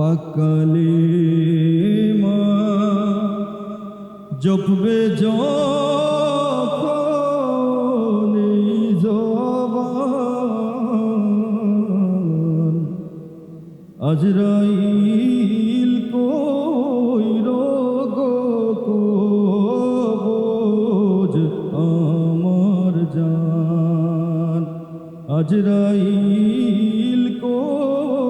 পাকালে মা জপবে যখন জবান। আজরাইল কইর গো কবজ আমার জান। আজরাইল কইর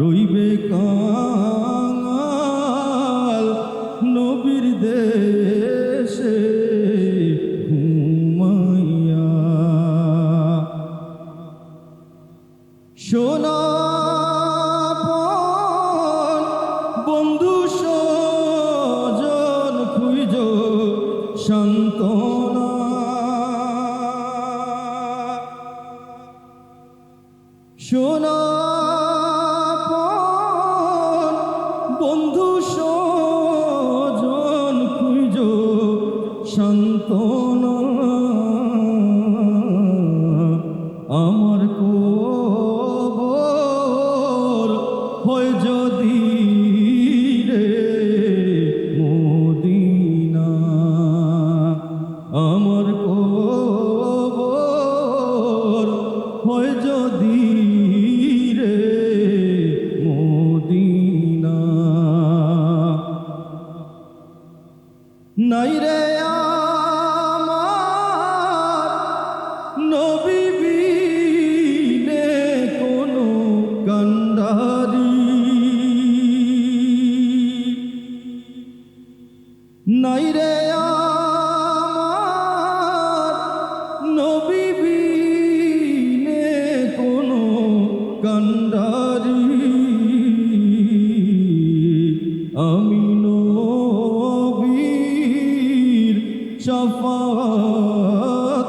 রইবে কাঙাল নবীর দেশে ঘুমাইয়া। সোনাপন বন্ধু সজন খুঁজ সন্তনা সোনাপন বন্ধু সজন খুঁজ সন্তনা আমার কবর হয় যদি রে মদিনা। আমার কবর হয় যদি নাই রে আমার কোনো কান্ডারি নাই রে আমার নবী বিনে কোনো শফাতের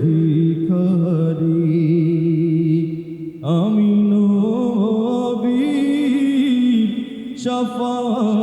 ভিখারি। আমি নবীর শফাতের